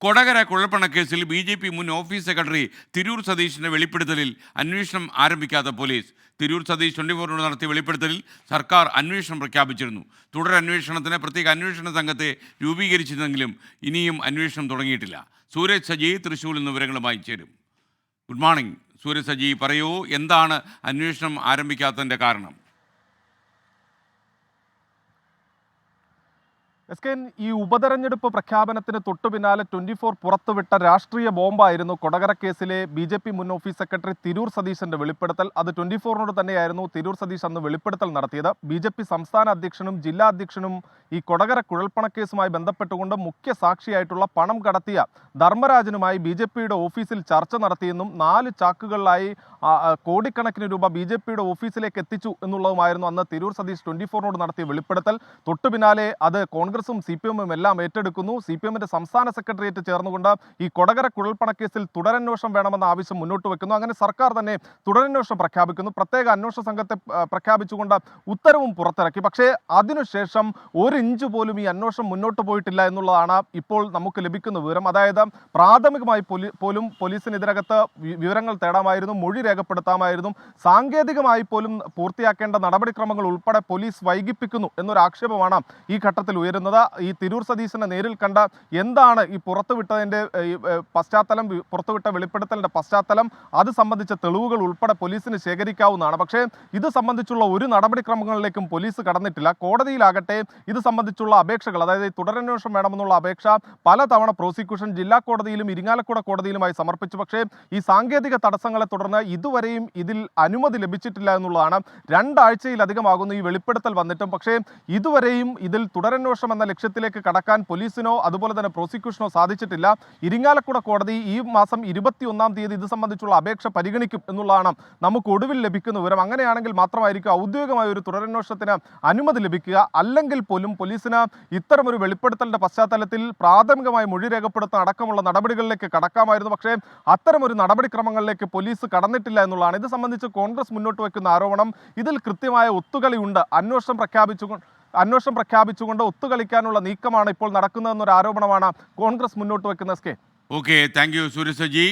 കൊടകര കുഴൽപ്പണക്കേസിൽ B J P മുൻ office secretary Tirur സതീഷിന്റെ വെളിപ്പെടുത്തലിൽ അന്വേഷണം ആരംഭിക്കാത്ത പോലീസ്. തിരൂർ സതീഷ് ട്വന്റി ഫോറിനോട് നടത്തിയ വെളിപ്പെടുത്തലിൽ സർക്കാർ അന്വേഷണം പ്രഖ്യാപിച്ചിരുന്നു. തുടരന്വേഷണത്തിന് പ്രത്യേക അന്വേഷണ സംഘത്തെ രൂപീകരിച്ചിരുന്നെങ്കിലും ഇനിയും അന്വേഷണം തുടങ്ങിയിട്ടില്ല. സൂരജ് സജി തൃശ്ശൂരിൽ നിന്ന് വിവരങ്ങളുമായി ചേരും. Good morning. സൂരജ് സജി പറയൂ എന്താണ് അന്വേഷണം ആരംഭിക്കാത്തതിന്റെ കാരണം? എസ് കെ ഈ ഉപതെരഞ്ഞെടുപ്പ് പ്രഖ്യാപനത്തിന് തൊട്ടു പിന്നാലെ ട്വന്റി ഫോർ പുറത്തുവിട്ട രാഷ്ട്രീയ ബോംബായിരുന്നു കൊടകര കേസിലെ ബി ജെ പി മുൻ ഓഫീസ് സെക്രട്ടറി തിരൂർ സതീശന്റെ വെളിപ്പെടുത്തൽ. അത് ട്വന്റി ഫോറിനോട് തന്നെയായിരുന്നു തിരൂർ സതീഷ് അന്ന് വെളിപ്പെടുത്തൽ നടത്തിയത്. ബി ജെ പി സംസ്ഥാന അധ്യക്ഷനും ജില്ലാ അധ്യക്ഷനും ഈ കൊടകര കുഴൽപ്പണക്കേസുമായി ബന്ധപ്പെട്ടുകൊണ്ട് മുഖ്യ സാക്ഷിയായിട്ടുള്ള പണം കടത്തിയ ധർമ്മരാജനുമായി ബി ജെ പിയുടെ ഓഫീസിൽ ചർച്ച നടത്തിയെന്നും നാല് ചാക്കുകളിലായി കോടിക്കണക്കിന് രൂപ ബി ജെ പിയുടെ ഓഫീസിലേക്ക് എത്തിച്ചു എന്നുള്ളതുമായിരുന്നു അന്ന് തിരൂർ സതീഷ് ട്വന്റി ഫോറിനോട് നടത്തിയ വെളിപ്പെടുത്തൽ. തൊട്ടു പിന്നാലെ അത് കോൺഗ്രസും സി പി എമ്മും എല്ലാം ഏറ്റെടുക്കുന്നു. സി പി എമ്മിന്റെ സംസ്ഥാന സെക്രട്ടേറിയറ്റ് ചേർന്നുകൊണ്ട് ഈ കൊടകര കുഴൽപ്പണക്കേസിൽ തുടരന്വേഷണം വേണമെന്ന ആവശ്യം മുന്നോട്ട് വെക്കുന്നു. അങ്ങനെ സർക്കാർ തന്നെ തുടരന്വേഷണം പ്രഖ്യാപിക്കുന്നു. പ്രത്യേക അന്വേഷണ സംഘത്തെ പ്രഖ്യാപിച്ചുകൊണ്ട് ഉത്തരവും പുറത്തിറക്കി. പക്ഷേ അതിനുശേഷം ഒരു ഇഞ്ച് പോലും ഈ അന്വേഷണം മുന്നോട്ട് പോയിട്ടില്ല എന്നുള്ളതാണ് ഇപ്പോൾ നമുക്ക് ലഭിക്കുന്ന വിവരം. അതായത് പ്രാഥമികമായി പോലും പോലീസിന് ഇതിനകത്ത് വിവരങ്ങൾ തേടാമായിരുന്നു മൊഴി രേഖപ്പെടുത്താമായിരുന്നു. സാങ്കേതികമായി പോലും പൂർത്തിയാക്കേണ്ട നടപടിക്രമങ്ങൾ ഉൾപ്പെടെ പോലീസ് വൈകിപ്പിക്കുന്നു എന്നൊരു ആക്ഷേപമാണ് ഈ ഘട്ടത്തിൽ ഉയരുന്നത്. ഈ തിരൂർ സതീശനെ നേരിൽ കണ്ട എന്താണ് ഈ പുറത്തുവിട്ടതിന്റെ പശ്ചാത്തലം പുറത്തുവിട്ട വെളിപ്പെടുത്തലിന്റെ പശ്ചാത്തലം അത് സംബന്ധിച്ച തെളിവുകൾ ഉൾപ്പെടെ പോലീസിന് ശേഖരിക്കാവുന്നതാണ്. പക്ഷേ ഇത് സംബന്ധിച്ചുള്ള ഒരു നടപടിക്രമങ്ങളിലേക്കും പോലീസ് കടന്നിട്ടില്ല. കോടതിയിലാകട്ടെ ഇത് സംബന്ധിച്ചുള്ള അപേക്ഷകൾ അതായത് തുടരന്വേഷണം വേണമെന്നുള്ള അപേക്ഷ പലതവണ പ്രോസിക്യൂഷൻ ജില്ലാ കോടതിയിലും ഇരിങ്ങാലക്കുട കോടതിയിലുമായി സമർപ്പിച്ചു. പക്ഷേ ഈ സാങ്കേതിക തടസ്സങ്ങളെ തുടർന്ന് ഇതുവരെയും ഇതിൽ അനുമതി ലഭിച്ചിട്ടില്ല എന്നുള്ളതാണ്. രണ്ടാഴ്ചയിലധികമാകുന്നു ഈ വെളിപ്പെടുത്തൽ വന്നിട്ടും. പക്ഷേ ഇതുവരെയും ഇതിൽ തുടരന്വേഷണം എന്ന ലക്ഷ്യത്തിലേക്ക് കടക്കാൻ പോലീസിനോ അതുപോലെ തന്നെ പ്രോസിക്യൂഷനോ സാധിച്ചിട്ടില്ല. ഇരിങ്ങാലക്കുട കോടതി ഈ മാസം ഇരുപത്തിയൊന്നാം തീയതി ഇത് സംബന്ധിച്ചുള്ള അപേക്ഷ പരിഗണിക്കും എന്നുള്ളതാണ് നമുക്ക് ഒടുവിൽ ലഭിക്കുന്ന വിവരം. അങ്ങനെയാണെങ്കിൽ മാത്രമായിരിക്കും ഔദ്യോഗികമായ ഒരു തുടരന്വേഷണത്തിന് അനുമതി ലഭിക്കുക. അല്ലെങ്കിൽ പോലും പോലീസിന് ഇത്തരമൊരു വെളിപ്പെടുത്തലിന്റെ പശ്ചാത്തലത്തിൽ പ്രാഥമികമായി മൊഴി രേഖപ്പെടുത്താൻ അടക്കമുള്ള നടപടികളിലേക്ക് കടക്കാമായിരുന്നു. പക്ഷേ അത്തരമൊരു നടപടിക്രമങ്ങളിലേക്ക് പോലീസ് കടന്നിട്ടില്ല എന്നുള്ളതാണ്. ഇത് സംബന്ധിച്ച് കോൺഗ്രസ് മുന്നോട്ട് വയ്ക്കുന്ന ആരോപണം ഇതിൽ കൃത്യമായ ഒത്തുകളിയുണ്ട് അന്വേഷണം പ്രഖ്യാപിച്ചുകൊണ്ട് അന്വേഷണം പ്രഖ്യാപിച്ചുകൊണ്ട് ഒത്തുകളിക്കാനുള്ള നീക്കമാണ് ഇപ്പോൾ നടക്കുന്നതെന്നൊരു ആരോപണമാണ് കോൺഗ്രസ് മുന്നോട്ട് വെക്കുന്ന S K okay thank you Suraj Saji